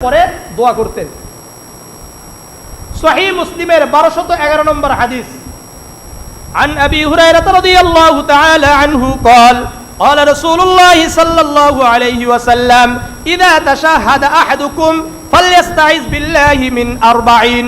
পরে দোয়া করতেন সহি মুসলিমের বারোশত এগারো নম্বর হাদিস عن أبي هريرة رضي الله تعالى عنه قال قال رسول الله صلى الله عليه وسلم إذا تشهد أحدكم فليستعذ بالله من أربعين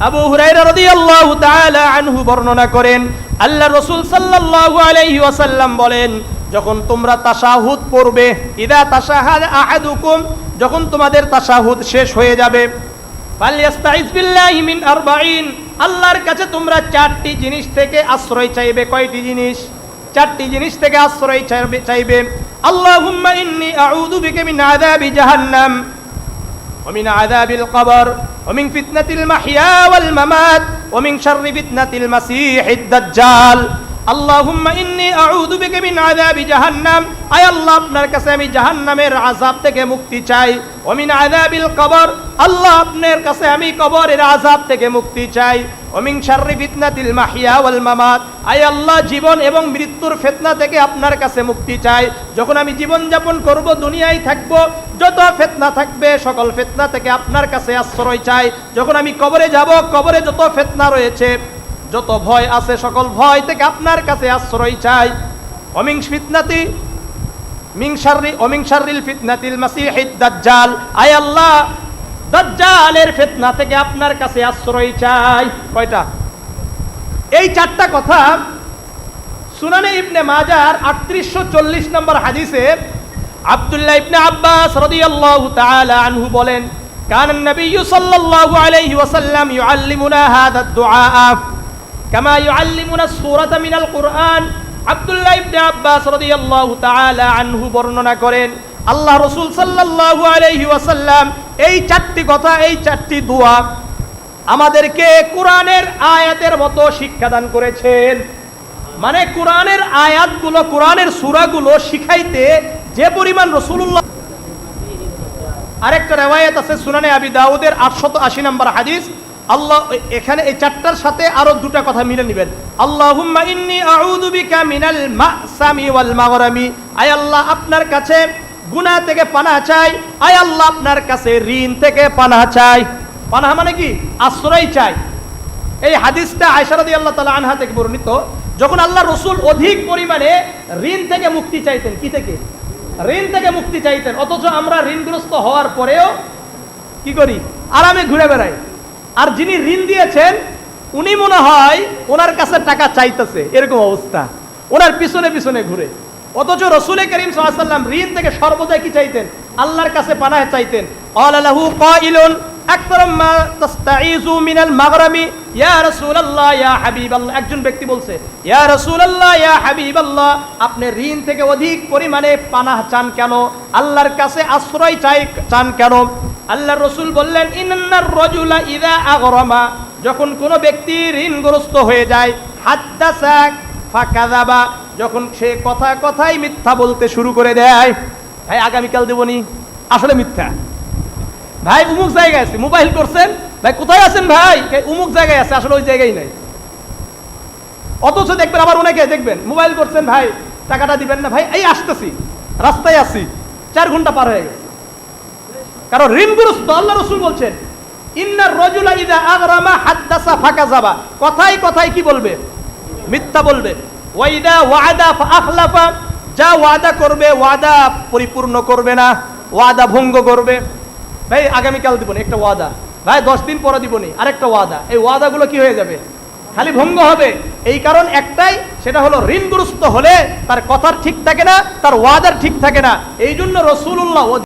আবু হুরাইরা রাদিয়াল্লাহু তাআলা আনহু বর্ণনা করেন আল্লাহ রাসূল সাল্লাল্লাহু আলাইহি ওয়াসাল্লাম বলেন যখন তোমরা তাশাহুদ পড়বে ইদা তাশাহাদ আহাদুকুম যখন তোমাদের তাসাহুদ শেষ হয়ে যাবে আল্লাহর কাছে তোমরা চারটি জিনিস থেকে আশ্রয় চাইবে। কয়টি জিনিস? চারটি জিনিস থেকে আশ্রয় চাইবে আল্লাহুম্মা ইন্নি আউযু বিকা মিন আযাবি জাহান্নাম, ওয়া মিন আযাবিল কবর, ওয়া মিন ফিতনাতিল মাহইয়া ওয়াল মামাত, ওয়া মিন শাররি ফিতনাতিল মাসীহিদ দাজ্জাল। আপনার কাছে আমি জাহান্নামের থেকে মুক্তি চাই। অমিন কবর, আল্লাহ আপনার কাছে আমি থেকে মুক্তি চাই। অমিন মামাত আল্লাহ, জীবন এবং মৃত্যুর ফেতনা থেকে আপনার কাছে মুক্তি চাই। যখন আমি জীবন যাপন করব, দুনিয়ায় থাকব, যত ফেতনা থাকবে, সকল ফেতনা থেকে আপনার কাছে আশ্রয় চাই। যখন আমি কবরে যাব, কবরে যত ফেতনা রয়েছে যত ভয় আছে সকল ভয় থেকে আপনার কাছে আশ্রয় চাই। অমিংস ফিতনাতি মিংসারি অমিংসারিল ফিতনাতিল মাসিহিদ দাজ্জাল। আই আল্লাহ, দাজ্জালের ফিতনা থেকে আপনার কাছে আশ্রয় চাই। কয়টা? এই চারটা কথা সুনানে ইবনে মাজার আটত্রিশশো চল্লিশ নম্বর হাদিসে আবদুল্লাহ ইবনে আব্বাস রদিয়াল্লাহু তাআলা আনহু বলেন কান নবী সাল্লাল্লাহু আলাইহি ওয়াসাল্লাম ইউআল্লিমুনা হাদা দুআ কামা আল্লাহ রসুল সাল্লাল্লাহু আলাইহি ওয়াসাল্লাম এই চারটি কথা, এই চারটি দোয়া আমাদেরকে কোরআনের আয়াতের মতো শিক্ষাদান করেছেন। মানে কোরআনের আয়াতগুলো, কোরআনের সূরাগুলো শিখাইতে যে পরিমাণ রসুল্লাহ আরেকটা রেওয়ায়ত আছে সুনানে আবি দাউদের আটশত আশি নম্বর হাদিস আল্লাহ, এখানে এই চারটার সাথে আরও দুটা কথা মিলে নেবেন। আল্লাহুম্মা ইন্নি আউযু বিকা মিনাল মাসামি ওয়াল মাগরামি। আয় আল্লাহ, আপনার কাছে গুনাহ থেকে পানাহ চাই। আয় আল্লাহ, আপনার কাছে ঋণ থেকে পানাহ চাই। পানাহ মানে কি? আশ্রয় চাই। এই হাদিসটা আয়সা রাদিয়াল্লাহু তাআলা আনহা থেকে বর্ণিত। যখন আল্লাহ রসুল অধিক পরিমাণে ঋণ থেকে মুক্তি চাইতেন, কি থেকে? ঋণ থেকে মুক্তি চাইতেন। অথচ আমরা ঋণগ্রস্ত হওয়ার পরেও কি করি? আরামে ঘুরে বেড়াই। আর যিনি ঋণ দিয়েছেন, উনি মনে হয় ওনার কাছে টাকা চাইতেছে। এরকম অবস্থা। ওনার পিছনে পিছনে ঘুরে। অথচ রসুলে করিম সাল্লাম ঋণ থেকে সর্বদাই কি চাইতেন? আল্লাহর কাছে পানাহ চাইতেন। আলাহু কাইলুন একজন ব্যক্তি বলছে আপনি ঋণ থেকে অধিক পরিমাণে পানাহ চান কেন? আল্লাহর কাছে আশ্রয় চাই, চান কেন? আল্লাহর রসুল বললেন, ইন্নার রজুলা ইদা আগরমা। যখন কোনো ব্যক্তি ঋণগ্রস্ত হয়ে যায় হাদ্দা ফাঁকা দাবা যখন সে কথা কথাই মিথ্যা বলতে শুরু করে দেয়, ভাই, আগামীকাল দেবনি আসলে মিথ্যা। ভাই, উমুক জায়গায় আছে, মোবাইল করছেন? ভাই, কোথায় আছেন ভাই? উমুক জায়গায় আছে, আসলে ওই জায়গায় নাই। অথচ দেখবেন আবার অনেকে দেখবেন, মোবাইল করছেন, ভাই, টাকাটা দিবেন না। ভাই, এই, আসতেছি। রাস্তায় আছি, চার ঘণ্টা পার হয়ে গেছে। কারণ ঋণগ্রস্ত আল্লাহ রসুল বলছেন ইন্নার রজুলা ইদা আগরামা হাদ্দাসা ফাঁকা যাবা কথাই কথাই কি বলবে? মিথ্যা বলবে। ওয়াইদা ওয়াদা আখলাফা যা ওয়াদা করবে, ওয়াদা পরিপূর্ণ করবে না, ওয়াদা ভঙ্গ করবে। ভাই, আগামীকাল দিব একটা ওয়াদা। ভাই, দশ দিন পরে দিব আরেকটা ওয়াদা। এই ওয়াদাগুলো কি হয়ে যাবে? খালি ভঙ্গ হবে। এই কারণ একটাই, সেটা হলো ঋণগ্রস্ত হলে তার কথার ঠিক থাকে না, তার ওয়াদার ঠিক থাকে না। এই জন্য রসুল্লাহ